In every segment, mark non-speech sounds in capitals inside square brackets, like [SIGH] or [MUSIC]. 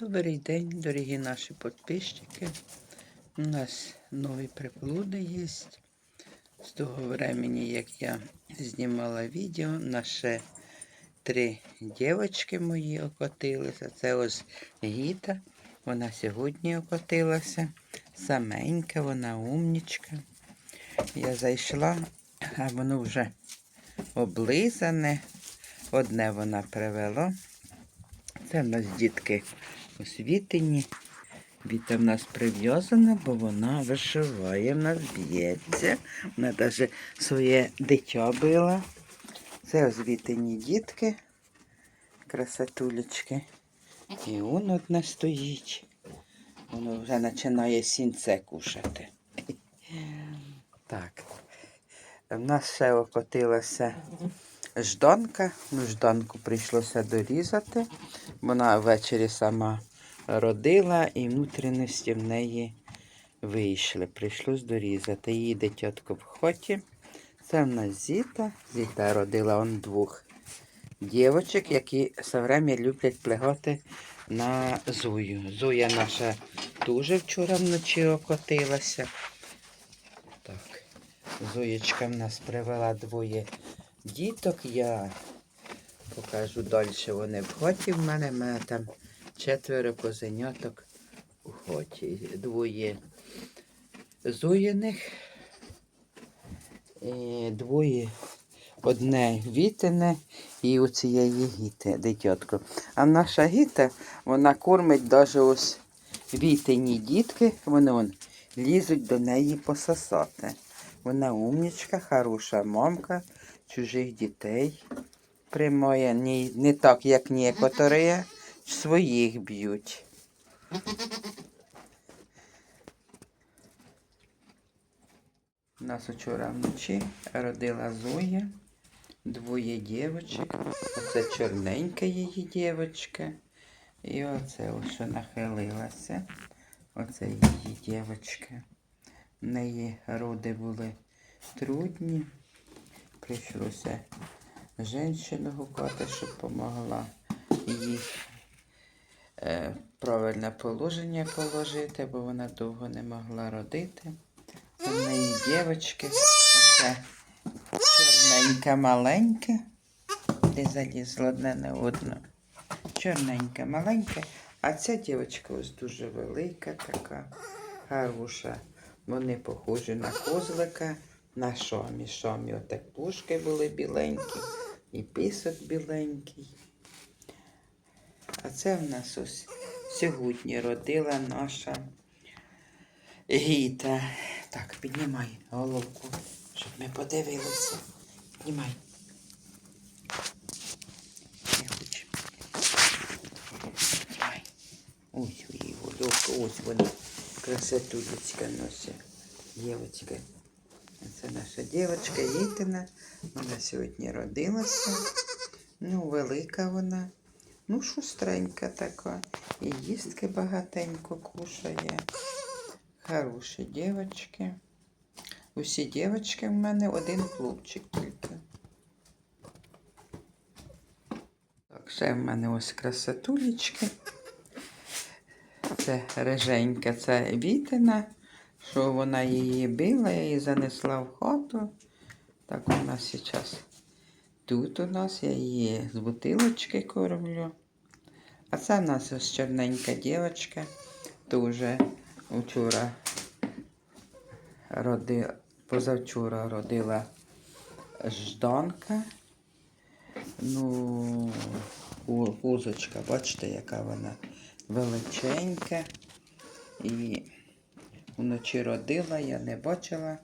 Добрий день, дорогі наші підписчики. У нас нові приплоди є. З того времени, як я знімала відео, наше три дівчатки мої окотилися. Це ось Гіта. Вона сьогодні окотилася. Саменька, вона умнічка. Я зайшла, а воно вже облизане. Одне вона привело. Це в нас дітки освітені. Віта в нас прив'язана, бо вона вишиває, в нас б'ється. Вона навіть своє дитя била. Це освітені дітки, красотулечки. І он одна стоїть. Воно вже починає сінце кушати. [LAUGHS] Так. В нас ще окотилася жданка. Ну, жданку прийшлося дорізати. Вона ввечері сама родила і внутрішності в неї вийшли. Прийшлось дорізати. Її дитятко в хоті. Це в нас Зіта. Зіта родила он двох дівочок, які все время люблять плегати на Зую. Зуя наша дуже вчора вночі окотилася. Так, Зуєчка в нас привела двоє діток. Я покажу далі. Вони в хоті в мене. В мене там четверо козеняток у хоті. Двоє зуєних. І двоє одне вітине і у цієї гіти дитятко. А наша гіта, вона кормить навіть ось вітині дітки, вони вон, лізуть до неї пососати. Вона умнічка, хороша мамка, чужих дітей приймає. Не, не так, як некоторі, своїх б'ють. У нас вчора вночі родила Зоя, двоє дівочок. Оце чорненька її дівочка. І оце ось що нахилилася. Оце її дівочка. В неї роди були трудні. Прийшлося жінку гукати, щоб допомогла їй е, правильне положення положити, бо вона довго не могла родити. У неї дівчатки, оце чорненька маленька, де залізла одне на одну. Чорненька маленька, а ця дівчинка ось дуже велика, така хороша. Вони похожі на козлика, на шомі. Шомі отак пушки були біленькі, і пісок біленький. А це в нас ось сьогодні родила наша Гіта. Так, піднімай головку, щоб ми подивилися. Піднімай. Не хочу. Піднімай. Ось вона. Красотулечка носить. Дівочка. Це наша дівчинка Гітина. Вона сьогодні родилася. Ну, велика вона. Ну, шустренька така. І їстки багатенько кушає. Хороші дівчатки. Усі дівчатки в мене один хлопчик тільки. Так, ще в мене ось красотулечки. Це реженька, це вітина, що вона її била, я її занесла в хату. Так у нас зараз. Тут у нас я її з бутилочки кормлю. А це в нас ось чорненька дівчинка. Дуже вчора роди, позавчора родила жданка. Ну, кузочка, бачите, яка вона величенька. І вночі родила, я не бачила.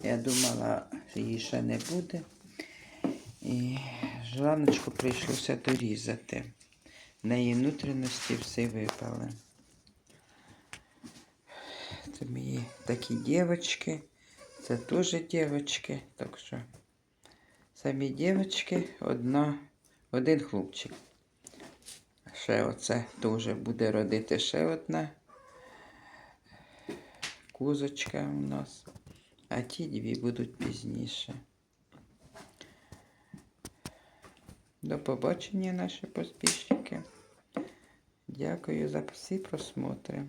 Я думала, її ще не буде. І жланочку прийшлося дорізати. В неї внутрішності всі випали. Це мої такі дівчатки. Це теж дівчатки. Так що самі дівчатки, один хлопчик. Ще оце теж буде родити ще одна кузочка у нас. А ті дві будуть пізніше. До побачення, наші поспішники. Дякую за всі просмотри.